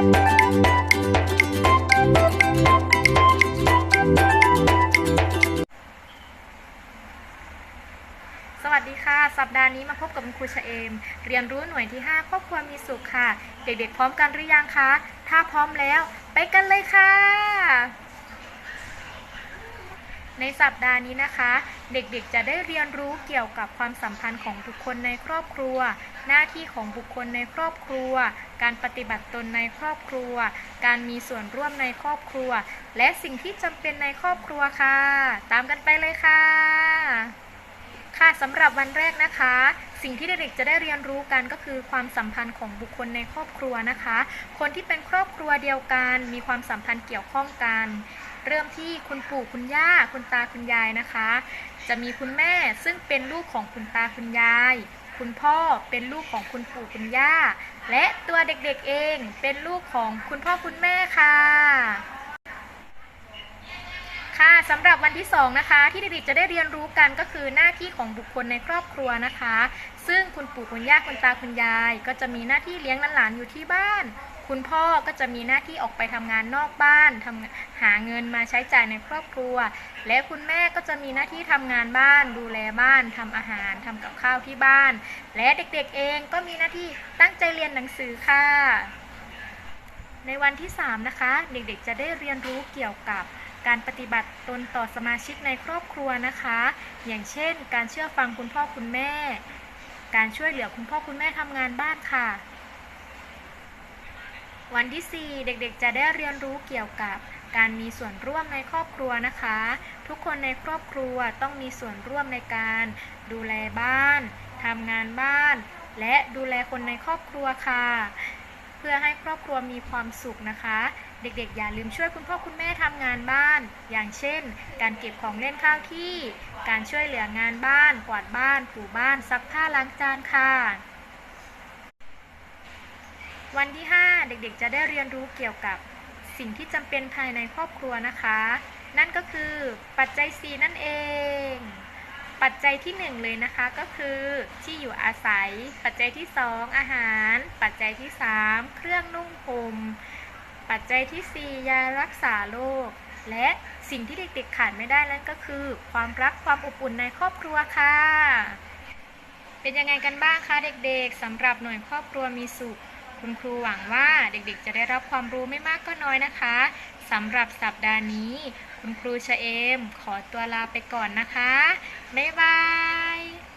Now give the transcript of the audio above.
สวัสดีค่ะ สัปดาห์นี้มาพบกับคุณครูชเอม เรียนรู้หน่วยที่ 5 ครอบครัวมีสุขค่ะ เด็กๆพร้อมกันหรือยังคะ ถ้าพร้อมแล้ว ไปกันเลยค่ะ ในสัปดาห์นี้นะคะ เด็กๆจะได้เรียนรู้เกี่ยวกับความสัมพันธ์ของบุคคลในครอบครัว หน้าที่ของบุคคลในครอบครัว การปฏิบัติตนในครอบครัว การมีส่วนร่วมในครอบครัว และสิ่งที่จำเป็นในครอบครัวค่ะ ตามกันไปเลยค่ะ ค่ะสำหรับวันแรกนะคะ สิ่งที่เด็กๆจะได้เรียนรู้กันก็คือความสัมพันธ์ของบุคคลในครอบครัวนะคะ คนที่เป็นครอบครัวเดียวกัน มีความสัมพันธ์เกี่ยวข้องกัน เริ่มที่คุณปู่คุณย่า คุณตาคุณยายนะคะ จะมีคุณแม่ซึ่งเป็นลูกของคุณตาคุณยาย คุณพ่อเป็นลูกของคุณปู่คุณย่า และตัวเด็กๆเองเป็นลูกของคุณพ่อคุณแม่ค่ะ ค่ะสำหรับวันที่ 2 นะคะ ที่เด็กๆจะได้เรียนรู้กันก็คือหน้าที่ของบุคคลในครอบครัวนะคะ ซึ่งคุณปู่คุณย่าคุณตาคุณยาย ก็จะมีหน้าที่เลี้ยงหลานๆอยู่ที่บ้าน คุณพ่อก็จะมีหน้าที่ออกไปทำงานนอกบ้านทำหาเงินมาใช้จ่ายในครอบครัว และคุณแม่ก็จะมีหน้าที่ทำงานบ้าน ดูแลบ้านทำอาหารทำกับข้าวที่บ้าน และเด็กๆเองก็มีหน้าที่ตั้งใจเรียนหนังสือค่ะ ในวันที่ 3 นะคะ เด็กๆจะได้เรียนรู้เกี่ยวกับ การปฏิบัติตนต่อสมาชิกในครอบครัวนะคะ อย่างเช่น การเชื่อฟังคุณพ่อคุณแม่ การช่วยเหลือคุณพ่อคุณแม่ทำงานบ้านค่ะ วันที่ 4 เด็กๆ จะได้เรียนรู้เกี่ยวกับการมีส่วนร่วมในครอบครัวนะคะ ทุกคนในครอบครัวต้องมีส่วนร่วมในการดูแลบ้านทำงานบ้าน และดูแลคนในครอบครัวค่ะ เพื่อให้ครอบครัวมีความสุขนะคะ เด็กๆ อย่าลืมช่วยคุณพ่อคุณแม่ทำงานบ้าน อย่างเช่น การเก็บของเล่นข้าวที่ การช่วยเหลืองานบ้าน กวาดบ้านถูบ้าน ซักผ้าล้างจานค่ะ วันที่ 5 เด็กๆ จะได้เรียนรู้เกี่ยวกับสิ่งที่จำเป็นภายในครอบครัวนะคะ นั่นก็คือปัจจัย 4 นั่นเอง ปัจจัยที่ 1 เลยนะคะก็คือที่อยู่อาศัย ปัจจัยที่ 2 อาหาร ปัจจัยที่ 3 เครื่องนุ่งห่มปัจจัยที่ 4 ยารักษาโรคและสิ่งที่เด็กๆขาดไม่ได้นั่นก็คือ ความรักความอบอุ่นในครอบครัวค่ะ เป็นยังไงกันบ้างคะเด็กๆสำหรับหน่วยครอบครัวมีสุข คุณครูหวังว่าเด็กๆ จะได้รับความรู้ไม่มากก็น้อยนะคะ สำหรับสัปดาห์นี้ คุณครูชเอม ขอตัวลาไปก่อนนะคะ บ๊ายบาย